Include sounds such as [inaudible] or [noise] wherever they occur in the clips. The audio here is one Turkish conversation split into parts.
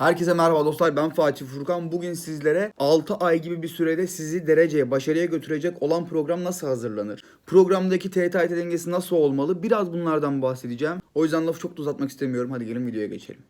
Herkese merhaba dostlar ben Fatih Furkan. Bugün sizlere 6 ay gibi bir sürede sizi dereceye, başarıya götürecek olan program nasıl hazırlanır? Programdaki TYT dengesi nasıl olmalı? Biraz bunlardan bahsedeceğim. O yüzden lafı çok da uzatmak istemiyorum. Hadi gelin videoya geçelim.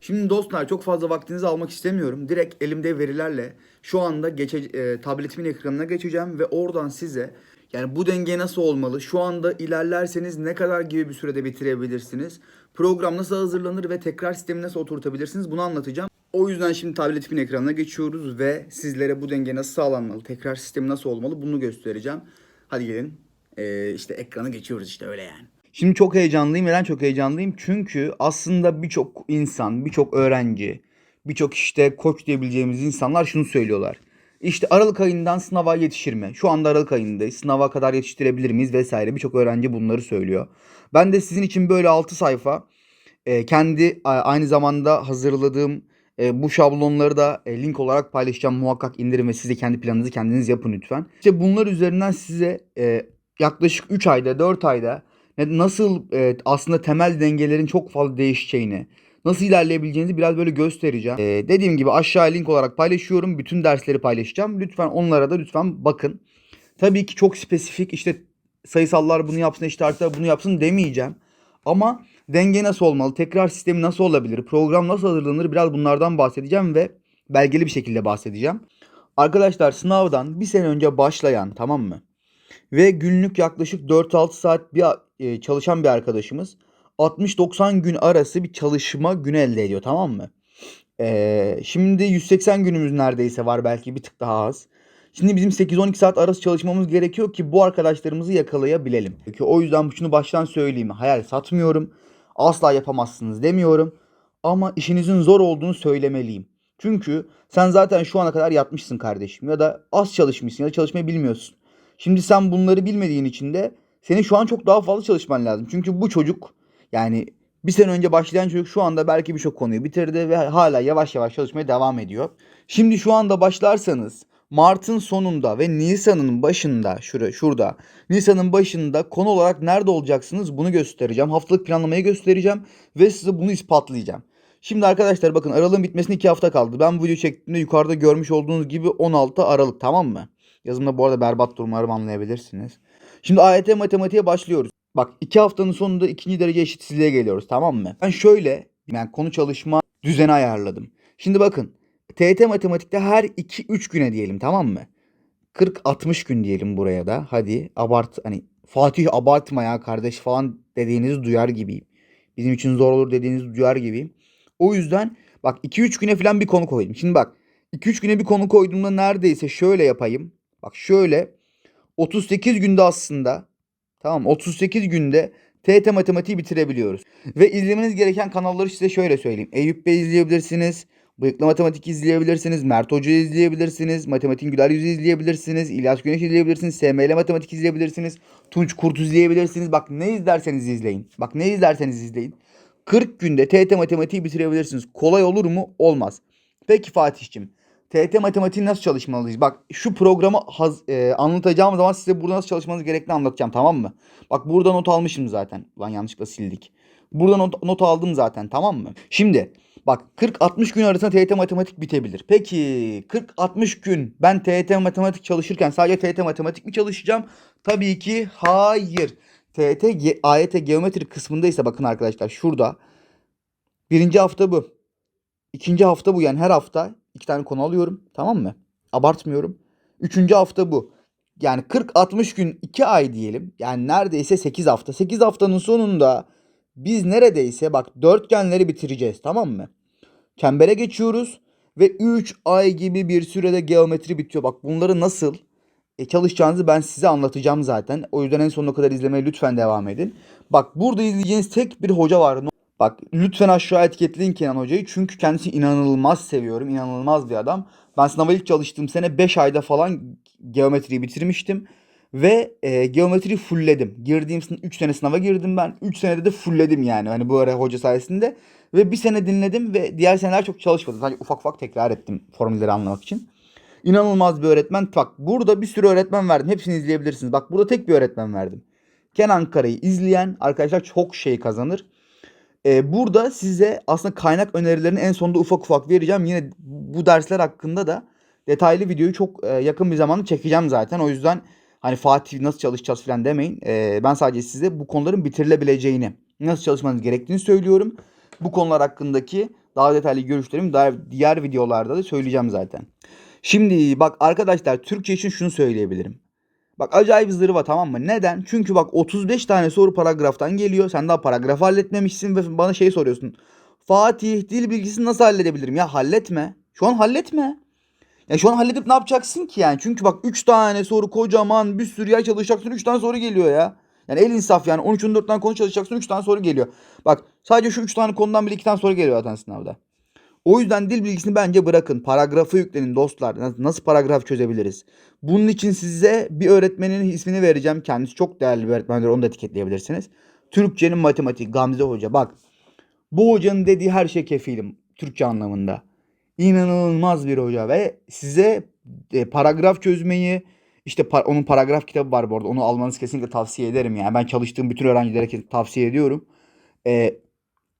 Şimdi dostlar çok fazla vaktinizi almak istemiyorum. Direkt elimde verilerle şu anda geçe, e, tabletimin ekranına geçeceğim ve oradan size yani bu denge nasıl olmalı? Şu anda ilerlerseniz ne kadar gibi bir sürede bitirebilirsiniz? Program nasıl hazırlanır ve tekrar sistemi nasıl oturtabilirsiniz? Bunu anlatacağım. O yüzden şimdi tabletimin ekranına geçiyoruz ve sizlere bu denge nasıl sağlanmalı? Tekrar sistemi nasıl olmalı? Bunu göstereceğim. Hadi gelin. Ee, işte ekrana geçiyoruz işte öyle yani. Şimdi çok heyecanlıyım. Neden çok heyecanlıyım? Çünkü aslında birçok insan, birçok öğrenci, birçok işte koç diyebileceğimiz insanlar şunu söylüyorlar. İşte Aralık ayından sınava yetişir mi? Şu anda Aralık ayındayız. Sınava kadar yetiştirebilir miyiz vesaire. Birçok öğrenci bunları söylüyor. Ben de sizin için böyle 6 sayfa e, kendi aynı zamanda hazırladığım e, bu şablonları da e, link olarak paylaşacağım. Muhakkak indirin ve siz de kendi planınızı kendiniz yapın lütfen. İşte bunlar üzerinden size yaklaşık 3 ayda 4 ayda nasıl aslında temel dengelerin çok fazla değişeceğini, nasıl ilerleyebileceğinizi biraz böyle göstereceğim. Ee, dediğim gibi aşağıya link olarak paylaşıyorum. Bütün dersleri paylaşacağım. Lütfen onlara da lütfen bakın. Tabii ki çok spesifik işte sayısallar bunu yapsın, eşit ağırlıklar bunu yapsın demeyeceğim. Ama denge nasıl olmalı, tekrar sistemi nasıl olabilir, program nasıl hazırlanır biraz bunlardan bahsedeceğim ve belgeli bir şekilde bahsedeceğim. Arkadaşlar sınavdan bir sene önce başlayan tamam mı? Ve günlük yaklaşık 4-6 saat bir e, çalışan bir arkadaşımız 60-90 gün arası bir çalışma günü elde ediyor tamam mı? Ee, şimdi 180 günümüz neredeyse var belki bir tık daha az. Şimdi bizim 8-12 saat arası çalışmamız gerekiyor ki bu arkadaşlarımızı yakalayabilelim. Peki o yüzden şunu baştan söyleyeyim. Hayal satmıyorum. Asla yapamazsınız demiyorum. Ama işinizin zor olduğunu söylemeliyim. Çünkü sen zaten şu ana kadar yatmışsın kardeşim ya da az çalışmışsın ya da çalışmayı bilmiyorsun. Şimdi sen bunları bilmediğin için de senin şu an çok daha fazla çalışman lazım. Çünkü bu çocuk yani bir sene önce başlayan çocuk şu anda belki birçok konuyu bitirdi ve hala yavaş yavaş çalışmaya devam ediyor. Şimdi şu anda başlarsanız Mart'ın sonunda ve Nisan'ın başında şurada şurada Nisan'ın başında konu olarak nerede olacaksınız bunu göstereceğim. Haftalık planlamayı göstereceğim ve size bunu ispatlayacağım. Şimdi arkadaşlar bakın aralığın bitmesine 2 hafta kaldı. Ben bu video çektiğimde yukarıda görmüş olduğunuz gibi 16 Aralık tamam mı? Yazımda bu arada berbat durumlarımı anlayabilirsiniz. Şimdi AYT matematiğe başlıyoruz. Bak iki haftanın sonunda ikinci derece eşitsizliğe geliyoruz tamam mı? Ben şöyle yani konu çalışma düzeni ayarladım. Şimdi bakın TYT matematikte her 2-3 güne diyelim tamam mı? 40-60 gün diyelim buraya da. Hadi abart hani Fatih abartma ya kardeş falan dediğinizi duyar gibiyim. Bizim için zor olur dediğinizi duyar gibiyim. O yüzden bak 2-3 güne falan bir konu koydum. Şimdi bak 2-3 güne bir konu koyduğumda neredeyse şöyle yapayım. Bak şöyle 38 günde aslında tamam 38 günde TET matematiği bitirebiliyoruz. Ve izlemeniz gereken kanalları size şöyle söyleyeyim. Eyüp Bey izleyebilirsiniz. Bıyıklı Matematik izleyebilirsiniz. Mert Hoca izleyebilirsiniz. Matematiğin Güler Yüzü izleyebilirsiniz. İlyas Güneş izleyebilirsiniz. SML Matematik izleyebilirsiniz. Tunç Kurt izleyebilirsiniz. Bak ne izlerseniz izleyin. Bak ne izlerseniz izleyin. 40 günde TET matematiği bitirebilirsiniz. Kolay olur mu? Olmaz. Peki Fatih'cim. TET matematiği nasıl çalışmalıyız? Bak şu programı haz, e, anlatacağım zaman size burada nasıl çalışmanız gerektiğini anlatacağım tamam mı? Bak burada not almışım zaten. Lan yanlışlıkla sildik. Burada not, not aldım zaten tamam mı? Şimdi bak 40-60 gün arasında TYT matematik bitebilir. Peki 40-60 gün ben TYT matematik çalışırken sadece TYT matematik mi çalışacağım? Tabii ki hayır. Ge- AYT geometri kısmında ise bakın arkadaşlar şurada. Birinci hafta bu. İkinci hafta bu yani her hafta iki tane konu alıyorum tamam mı? Abartmıyorum. Üçüncü hafta bu. Yani 40-60 gün 2 ay diyelim. Yani neredeyse 8 hafta. 8 haftanın sonunda biz neredeyse bak dörtgenleri bitireceğiz tamam mı? Çembere geçiyoruz ve 3 ay gibi bir sürede geometri bitiyor. Bak bunları nasıl e, çalışacağınızı ben size anlatacağım zaten. O yüzden en sonuna kadar izlemeye lütfen devam edin. Bak burada izleyeceğiniz tek bir hoca var. Bak lütfen aşağı etiketleyin Kenan Hoca'yı. Çünkü kendisi inanılmaz seviyorum. İnanılmaz bir adam. Ben sınava ilk çalıştığım sene 5 ayda falan geometriyi bitirmiştim. Ve e, geometriyi fullledim. Girdiğim 3 sene sınava girdim ben. 3 senede de fullledim yani. Hani bu ara hoca sayesinde. Ve bir sene dinledim ve diğer seneler çok çalışmadım. Sadece ufak ufak tekrar ettim formülleri anlamak için. İnanılmaz bir öğretmen. Bak burada bir sürü öğretmen verdim. Hepsini izleyebilirsiniz. Bak burada tek bir öğretmen verdim. Kenan Kara'yı izleyen arkadaşlar çok şey kazanır. Ee, burada size aslında kaynak önerilerini en sonunda ufak ufak vereceğim. Yine bu dersler hakkında da detaylı videoyu çok e, yakın bir zamanda çekeceğim zaten. O yüzden hani Fatih nasıl çalışacağız falan demeyin. Ee, ben sadece size bu konuların bitirilebileceğini, nasıl çalışmanız gerektiğini söylüyorum. Bu konular hakkındaki daha detaylı görüşlerimi daha diğer videolarda da söyleyeceğim zaten. Şimdi bak arkadaşlar Türkçe için şunu söyleyebilirim. Bak acayip zırva tamam mı? Neden? Çünkü bak 35 tane soru paragraftan geliyor. Sen daha paragrafı halletmemişsin ve bana şey soruyorsun. Fatih dil bilgisini nasıl halledebilirim? Ya halletme. Şu an halletme. Ya şu an halledip ne yapacaksın ki yani? Çünkü bak 3 tane soru kocaman bir sürü yer çalışacaksın 3 tane soru geliyor ya. Yani el insaf yani 13-14 tane konu çalışacaksın 3 tane soru geliyor. Bak sadece şu 3 tane konudan bile 2 tane soru geliyor zaten sınavda. O yüzden dil bilgisini bence bırakın. Paragrafı yüklenin dostlar. Nasıl, paragraf çözebiliriz? Bunun için size bir öğretmenin ismini vereceğim. Kendisi çok değerli bir öğretmendir. Onu da etiketleyebilirsiniz. Türkçenin matematiği Gamze Hoca. Bak bu hocanın dediği her şey kefilim. Türkçe anlamında. İnanılmaz bir hoca ve size e, paragraf çözmeyi işte par- onun paragraf kitabı var bu arada. Onu almanızı kesinlikle tavsiye ederim. Yani ben çalıştığım bütün öğrencilere tavsiye ediyorum. E,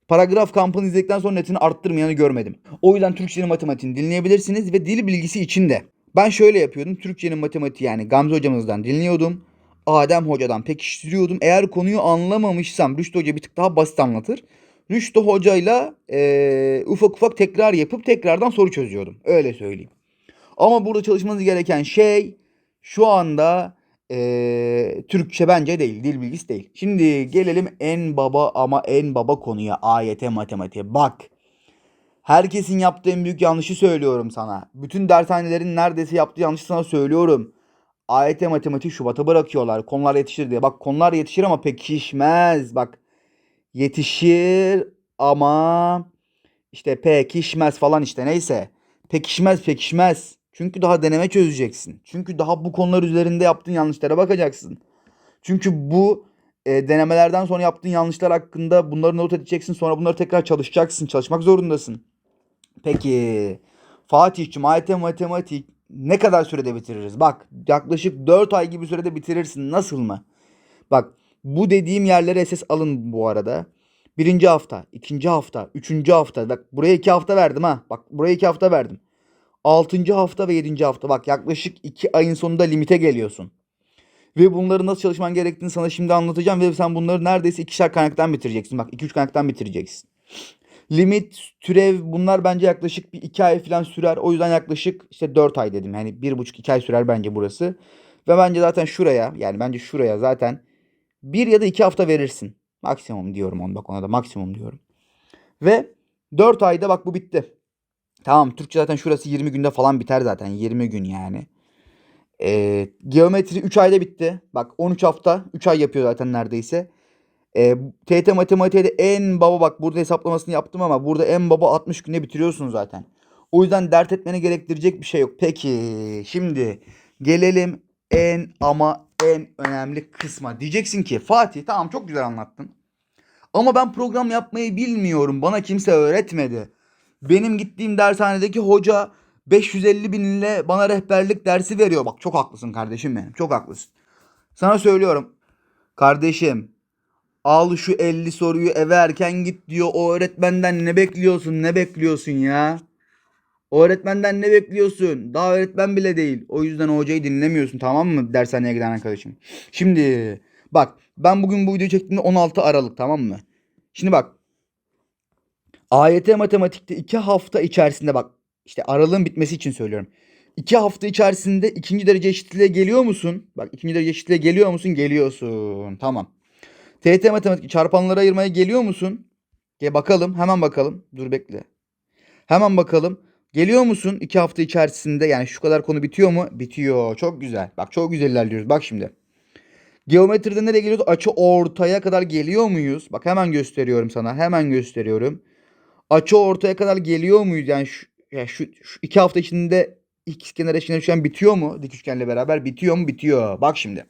paragraf kampını izledikten sonra netini arttırmayanı görmedim. O yüzden Türkçenin matematiğini dinleyebilirsiniz ve dil bilgisi için de. Ben şöyle yapıyordum. Türkçenin matematiği yani Gamze hocamızdan dinliyordum. Adem hocadan pekiştiriyordum. Eğer konuyu anlamamışsam Rüştü hoca bir tık daha basit anlatır. Rüştü hocayla eee, ufak ufak tekrar yapıp tekrardan soru çözüyordum. Öyle söyleyeyim. Ama burada çalışmanız gereken şey şu anda eee, Türkçe bence değil, dil bilgisi değil. Şimdi gelelim en baba ama en baba konuya AYT matematiğe. Bak. Herkesin yaptığı en büyük yanlışı söylüyorum sana. Bütün dershanelerin neredeyse yaptığı yanlışı sana söylüyorum. AYT matematiği Şubat'a bırakıyorlar. Konular yetişir diye. Bak konular yetişir ama pekişmez. Bak yetişir ama işte pekişmez falan işte neyse. Pekişmez pekişmez. Çünkü daha deneme çözeceksin. Çünkü daha bu konular üzerinde yaptığın yanlışlara bakacaksın. Çünkü bu e, denemelerden sonra yaptığın yanlışlar hakkında bunları not edeceksin. Sonra bunları tekrar çalışacaksın. Çalışmak zorundasın. Peki Fatih'cim AYT matematik ne kadar sürede bitiririz? Bak yaklaşık 4 ay gibi sürede bitirirsin. Nasıl mı? Bak bu dediğim yerlere esas alın bu arada. Birinci hafta, ikinci hafta, üçüncü hafta. Bak buraya iki hafta verdim ha. Bak buraya iki hafta verdim. Altıncı hafta ve yedinci hafta. Bak yaklaşık iki ayın sonunda limite geliyorsun. Ve bunları nasıl çalışman gerektiğini sana şimdi anlatacağım. Ve sen bunları neredeyse ikişer kaynaktan bitireceksin. Bak iki üç kaynaktan bitireceksin. Limit, türev bunlar bence yaklaşık bir iki ay falan sürer. O yüzden yaklaşık işte dört ay dedim. Yani bir buçuk iki ay sürer bence burası. Ve bence zaten şuraya yani bence şuraya zaten bir ya da iki hafta verirsin. Maksimum diyorum onu bak ona da maksimum diyorum. Ve 4 ayda bak bu bitti. Tamam Türkçe zaten şurası 20 günde falan biter zaten. 20 gün yani. Ee, geometri 3 ayda bitti. Bak 13 hafta 3 ay yapıyor zaten neredeyse. Ee, TYT matematiğe de en baba bak burada hesaplamasını yaptım ama burada en baba 60 günde bitiriyorsun zaten. O yüzden dert etmeni gerektirecek bir şey yok. Peki şimdi gelelim en ama en önemli kısma. Diyeceksin ki Fatih tamam çok güzel anlattın. Ama ben program yapmayı bilmiyorum. Bana kimse öğretmedi. Benim gittiğim dershanedeki hoca 550 bin ile bana rehberlik dersi veriyor. Bak çok haklısın kardeşim benim. Çok haklısın. Sana söylüyorum. Kardeşim al şu 50 soruyu eve erken git diyor. O öğretmenden ne bekliyorsun? Ne bekliyorsun ya? O öğretmenden ne bekliyorsun? Daha öğretmen bile değil. O yüzden hocayı dinlemiyorsun tamam mı? Dershaneye giden arkadaşım. Şimdi bak ben bugün bu videoyu çektiğimde 16 Aralık tamam mı? Şimdi bak. AYT matematikte 2 hafta içerisinde bak işte aralığın bitmesi için söylüyorum. 2 hafta içerisinde ikinci derece eşitliğe geliyor musun? Bak ikinci derece eşitliğe geliyor musun? Geliyorsun. Tamam. TYT matematik çarpanlara ayırmaya geliyor musun? Gel bakalım. Hemen bakalım. Dur bekle. Hemen bakalım. Geliyor musun 2 hafta içerisinde? Yani şu kadar konu bitiyor mu? Bitiyor. Çok güzel. Bak çok güzel ilerliyoruz. Bak şimdi. Geometride nereye geliyoruz? Açı ortaya kadar geliyor muyuz? Bak hemen gösteriyorum sana. Hemen gösteriyorum. Açı ortaya kadar geliyor muyuz? Yani şu, ya şu, şu iki hafta içinde x kenar eşkenar üçgen bitiyor mu? Dik üçgenle beraber bitiyor mu? Bitiyor. Bak şimdi.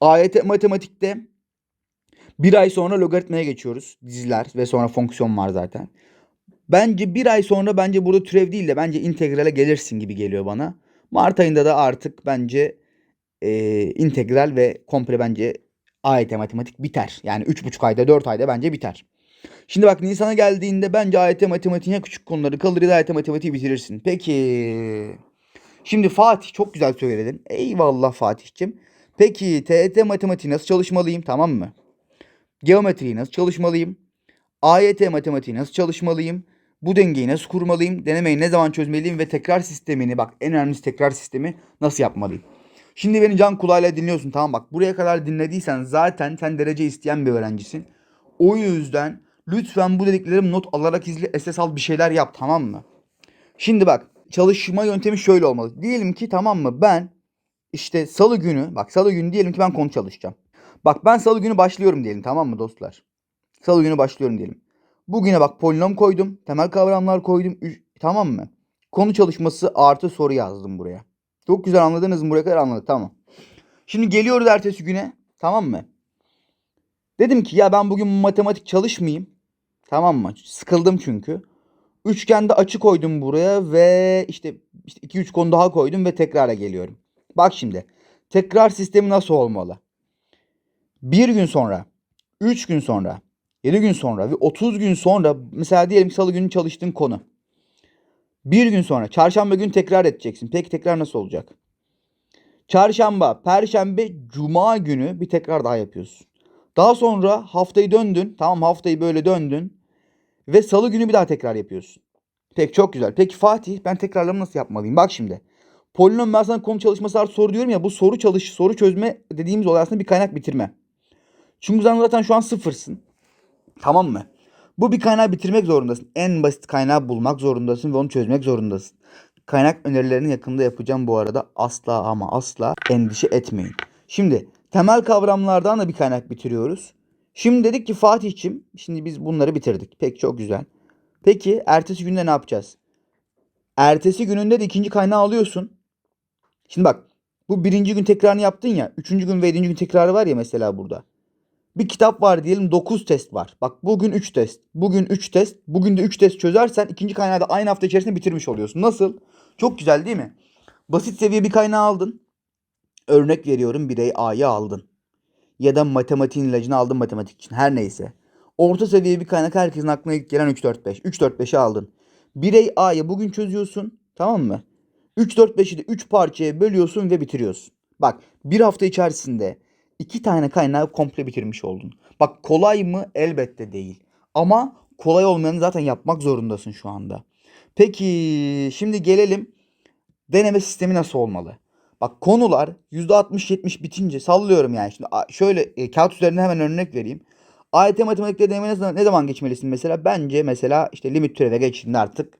AYT matematikte bir ay sonra logaritmaya geçiyoruz. Diziler ve sonra fonksiyon var zaten. Bence bir ay sonra bence burada türev değil de bence integrale gelirsin gibi geliyor bana. Mart ayında da artık bence e, integral ve komple bence AYT matematik biter. Yani 3,5 ayda 4 ayda bence biter. Şimdi bak Nisan'a geldiğinde bence AYT matematiğin ya küçük konuları kalır ya da AYT matematiği bitirirsin. Peki. Şimdi Fatih çok güzel söyledin. Eyvallah Fatih'cim. Peki TET matematiği nasıl çalışmalıyım tamam mı? Geometriyi nasıl çalışmalıyım? AYT matematiği nasıl çalışmalıyım? Bu dengeyi nasıl kurmalıyım? Denemeyi ne zaman çözmeliyim? Ve tekrar sistemini bak en önemlisi tekrar sistemi nasıl yapmalıyım? Şimdi beni can kulağıyla dinliyorsun tamam bak. Buraya kadar dinlediysen zaten sen derece isteyen bir öğrencisin. O yüzden lütfen bu dediklerimi not alarak izle, esas al bir şeyler yap tamam mı? Şimdi bak çalışma yöntemi şöyle olmalı. Diyelim ki tamam mı ben işte salı günü bak salı günü diyelim ki ben konu çalışacağım. Bak ben salı günü başlıyorum diyelim tamam mı dostlar? Salı günü başlıyorum diyelim. Bugüne bak polinom koydum. Temel kavramlar koydum. Üç- tamam mı? Konu çalışması artı soru yazdım buraya. Çok güzel anladınız mı? Buraya kadar anladık. Tamam. Şimdi geliyoruz ertesi güne. Tamam mı? Dedim ki ya ben bugün matematik çalışmayayım. Tamam mı? Sıkıldım çünkü. Üçgende açı koydum buraya ve işte işte 2-3 konu daha koydum ve tekrara geliyorum. Bak şimdi. Tekrar sistemi nasıl olmalı? Bir gün sonra, 3 gün sonra, 7 gün sonra ve 30 gün sonra mesela diyelim ki salı günü çalıştığın konu. Bir gün sonra çarşamba gün tekrar edeceksin. Peki tekrar nasıl olacak? Çarşamba, perşembe, cuma günü bir tekrar daha yapıyorsun. Daha sonra haftayı döndün. Tamam haftayı böyle döndün. Ve salı günü bir daha tekrar yapıyorsun. Peki çok güzel. Peki Fatih ben tekrarlarımı nasıl yapmalıyım? Bak şimdi. Polinom ben sana konu çalışması artı soru diyorum ya bu soru çalış, soru çözme dediğimiz olay aslında bir kaynak bitirme. Çünkü sen zaten şu an sıfırsın. Tamam mı? Bu bir kaynağı bitirmek zorundasın. En basit kaynağı bulmak zorundasın ve onu çözmek zorundasın. Kaynak önerilerini yakında yapacağım bu arada. Asla ama asla endişe etmeyin. Şimdi temel kavramlardan da bir kaynak bitiriyoruz. Şimdi dedik ki Fatih'cim şimdi biz bunları bitirdik. Peki çok güzel. Peki ertesi günde ne yapacağız? Ertesi gününde de ikinci kaynağı alıyorsun. Şimdi bak bu birinci gün tekrarını yaptın ya. Üçüncü gün ve yedinci gün tekrarı var ya mesela burada. Bir kitap var diyelim 9 test var. Bak bugün 3 test. Bugün 3 test. Bugün de 3 test çözersen ikinci kaynağı da aynı hafta içerisinde bitirmiş oluyorsun. Nasıl? Çok güzel değil mi? Basit seviye bir kaynağı aldın. Örnek veriyorum birey A'yı aldın. Ya da matematiğin ilacını aldın matematik için. Her neyse. Orta seviye bir kaynak herkesin aklına ilk gelen 3 4 5. 3 4 5'i aldın. Birey A'yı bugün çözüyorsun. Tamam mı? 3 4 5'i de 3 parçaya bölüyorsun ve bitiriyorsun. Bak bir hafta içerisinde iki tane kaynağı komple bitirmiş oldun. Bak kolay mı? Elbette değil. Ama kolay olmayanı zaten yapmak zorundasın şu anda. Peki şimdi gelelim deneme sistemi nasıl olmalı? Bak konular %60-70 bitince sallıyorum yani. Şimdi şöyle e, kağıt üzerine hemen örnek vereyim. AYT matematikte deneme ne zaman, ne zaman geçmelisin mesela? Bence mesela işte limit türeve geçtiğinde artık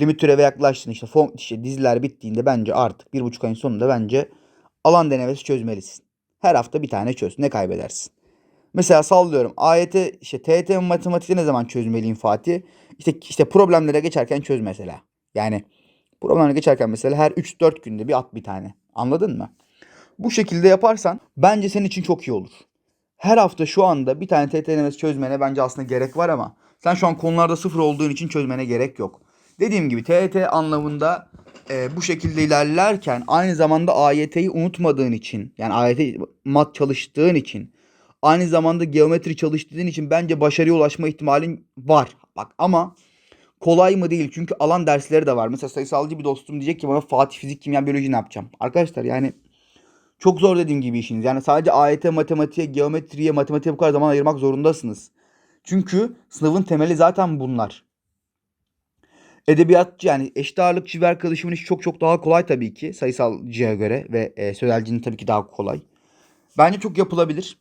limit türeve yaklaştın işte, fon, işte diziler bittiğinde bence artık bir buçuk ayın sonunda bence alan denemesi çözmelisin. Her hafta bir tane çöz. Ne kaybedersin? Mesela sallıyorum. AYT işte TYT matematikte ne zaman çözmeliyim Fatih? İşte işte problemlere geçerken çöz mesela. Yani problemlere geçerken mesela her 3-4 günde bir at bir tane. Anladın mı? Bu şekilde yaparsan bence senin için çok iyi olur. Her hafta şu anda bir tane TYT denemesi çözmene bence aslında gerek var ama sen şu an konularda sıfır olduğun için çözmene gerek yok. Dediğim gibi TYT anlamında e, bu şekilde ilerlerken aynı zamanda AYT'yi unutmadığın için yani AYT mat çalıştığın için aynı zamanda geometri çalıştığın için bence başarıya ulaşma ihtimalin var. Bak ama kolay mı değil çünkü alan dersleri de var. Mesela sayısalcı bir dostum diyecek ki bana Fatih fizik, kimya, biyoloji ne yapacağım? Arkadaşlar yani çok zor dediğim gibi işiniz. Yani sadece AYT, matematiğe, geometriye, matematiğe bu kadar zaman ayırmak zorundasınız. Çünkü sınavın temeli zaten bunlar. Edebiyatçı yani eşit ağırlıkçı ve arkadaşımın işi çok çok daha kolay tabii ki sayısalcıya göre ve e, sözelcinin tabii ki daha kolay. Bence çok yapılabilir.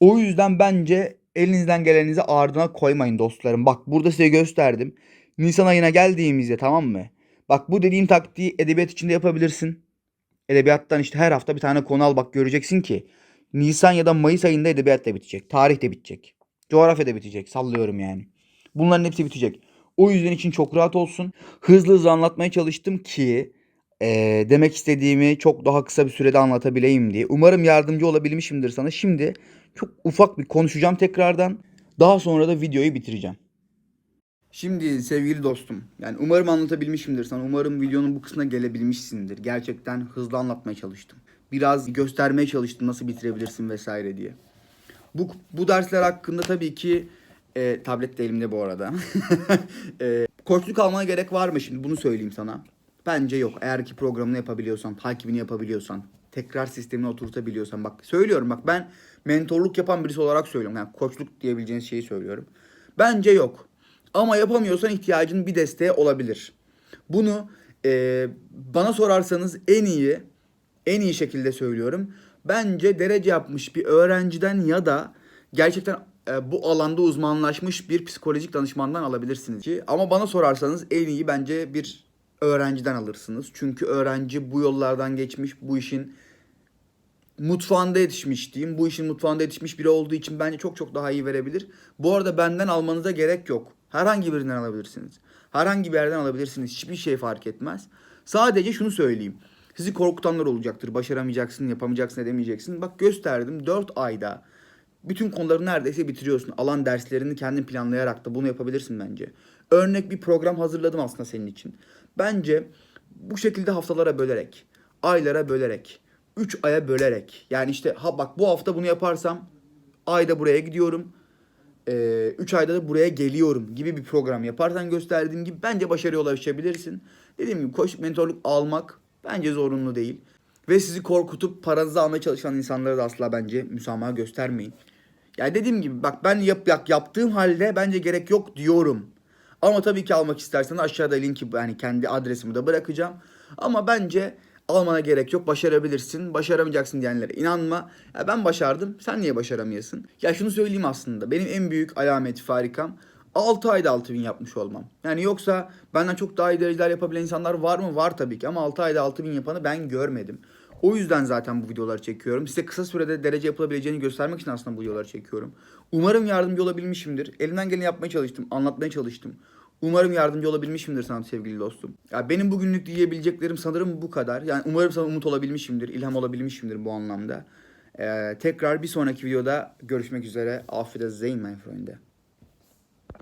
O yüzden bence elinizden gelenizi ardına koymayın dostlarım. Bak burada size gösterdim. Nisan ayına geldiğimizde tamam mı? Bak bu dediğim taktiği edebiyat içinde yapabilirsin. Edebiyattan işte her hafta bir tane konu al bak göreceksin ki. Nisan ya da Mayıs ayında edebiyat da bitecek. Tarih de bitecek. Coğrafya da bitecek. Sallıyorum yani. Bunların hepsi bitecek. O yüzden için çok rahat olsun. Hızlı hızlı anlatmaya çalıştım ki eee, demek istediğimi çok daha kısa bir sürede anlatabileyim diye. Umarım yardımcı olabilmişimdir sana. Şimdi çok ufak bir konuşacağım tekrardan. Daha sonra da videoyu bitireceğim. Şimdi sevgili dostum, yani umarım anlatabilmişimdir sana. Umarım videonun bu kısmına gelebilmişsindir. Gerçekten hızlı anlatmaya çalıştım. Biraz göstermeye çalıştım nasıl bitirebilirsin vesaire diye. Bu, bu dersler hakkında tabii ki e, tablet de elimde bu arada. [laughs] e, koçluk almana gerek var mı şimdi bunu söyleyeyim sana. Bence yok. Eğer ki programını yapabiliyorsan, takibini yapabiliyorsan, tekrar sistemini oturtabiliyorsan. Bak söylüyorum bak ben mentorluk yapan birisi olarak söylüyorum. Yani koçluk diyebileceğiniz şeyi söylüyorum. Bence yok. Ama yapamıyorsan ihtiyacın bir desteğe olabilir. Bunu e, bana sorarsanız en iyi, en iyi şekilde söylüyorum. Bence derece yapmış bir öğrenciden ya da gerçekten e, bu alanda uzmanlaşmış bir psikolojik danışmandan alabilirsiniz ki. Ama bana sorarsanız en iyi bence bir öğrenciden alırsınız. Çünkü öğrenci bu yollardan geçmiş, bu işin mutfağında yetişmiş diyeyim. Bu işin mutfağında yetişmiş biri olduğu için bence çok çok daha iyi verebilir. Bu arada benden almanıza gerek yok. Herhangi birinden alabilirsiniz. Herhangi bir yerden alabilirsiniz. Hiçbir şey fark etmez. Sadece şunu söyleyeyim. Sizi korkutanlar olacaktır. Başaramayacaksın, yapamayacaksın, edemeyeceksin. Bak gösterdim 4 ayda bütün konuları neredeyse bitiriyorsun. Alan derslerini kendin planlayarak da bunu yapabilirsin bence. Örnek bir program hazırladım aslında senin için. Bence bu şekilde haftalara bölerek, aylara bölerek, 3 aya bölerek. Yani işte ha bak bu hafta bunu yaparsam ayda buraya gidiyorum. 3 ayda da buraya geliyorum gibi bir program yaparsan gösterdiğim gibi bence başarıya ulaşabilirsin. Dediğim gibi koç mentorluk almak bence zorunlu değil. Ve sizi korkutup paranızı almaya çalışan insanlara da asla bence müsamaha göstermeyin. Yani dediğim gibi bak ben yap, yap, yaptığım halde bence gerek yok diyorum. Ama tabii ki almak istersen aşağıda linki yani kendi adresimi de bırakacağım. Ama bence almana gerek yok. Başarabilirsin. Başaramayacaksın diyenlere inanma. Ya ben başardım. Sen niye başaramıyorsun? Ya şunu söyleyeyim aslında. Benim en büyük alameti farikam 6 ayda 6000 yapmış olmam. Yani yoksa benden çok daha iyi dereceler yapabilen insanlar var mı? Var tabii ki ama 6 ayda 6000 yapanı ben görmedim. O yüzden zaten bu videoları çekiyorum. Size kısa sürede derece yapılabileceğini göstermek için aslında bu videoları çekiyorum. Umarım yardımcı olabilmişimdir. Elimden geleni yapmaya çalıştım, anlatmaya çalıştım. Umarım yardımcı olabilmişimdir sana sevgili dostum. Ya benim bugünlük diyebileceklerim sanırım bu kadar. Yani umarım sana umut olabilmişimdir, ilham olabilmişimdir bu anlamda. Ee, tekrar bir sonraki videoda görüşmek üzere. Afiyet olsun my friend.